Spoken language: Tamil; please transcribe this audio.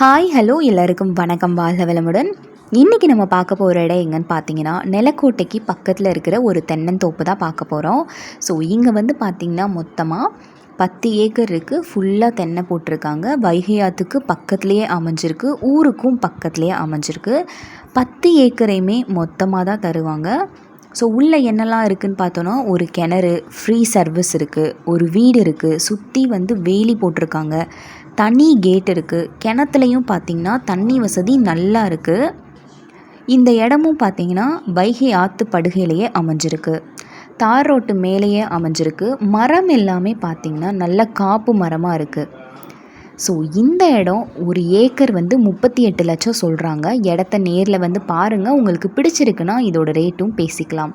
ஹாய் ஹலோ எல்லாருக்கும் வணக்கம். வாழ்க வளமுடன். இன்றைக்கி நம்ம பார்க்க போகிற இடம் எங்கன்னு பார்த்தீங்கன்னா நிலக்கோட்டைக்கு பக்கத்தில் இருக்கிற ஒரு தென்னந்தோப்பு தான் பார்க்க போகிறோம் ஸோ இங்கே வந்து பார்த்திங்கன்னா மொத்தமாக பத்து ஏக்கர் இருக்குது ஃபுல்லாக தென்னை போட்டிருக்காங்க. வைகையாத்துக்கு பக்கத்துலேயே அமைஞ்சிருக்கு. ஊருக்கும் பக்கத்துலேயே அமைஞ்சிருக்கு. பத்து ஏக்கரையுமே மொத்தமாக தான் தருவாங்க. ஸோ உள்ளே என்னெல்லாம் இருக்குதுன்னு பார்த்தோன்னா ஒரு கிணறு ஃப்ரீ சர்வீஸ் இருக்குது ஒரு வீடு இருக்குது சுற்றி வந்து வேலி போட்டிருக்காங்க. தனி கேட் இருக்குது கிணத்துலையும் பார்த்திங்கன்னா தண்ணி வசதி நல்லா இருக்குது இந்த இடமும் பார்த்திங்கன்னா வைகை ஆற்று படுகையிலேயே அமைஞ்சிருக்கு. தார் ரோட்டு மேலேயே அமைஞ்சிருக்கு. மரம் எல்லாமே பார்த்திங்கன்னா நல்ல காப்பு மரமாக இருக்குது ஸோ இந்த இடம் ஒரு ஏக்கர் வந்து முப்பத்தி எட்டு லட்சம் சொல்கிறாங்க இடத்த நேரில் வந்து பாருங்கள் உங்களுக்கு பிடிச்சிருக்குன்னா இதோட ரேட்டும் பேசிக்கலாம்.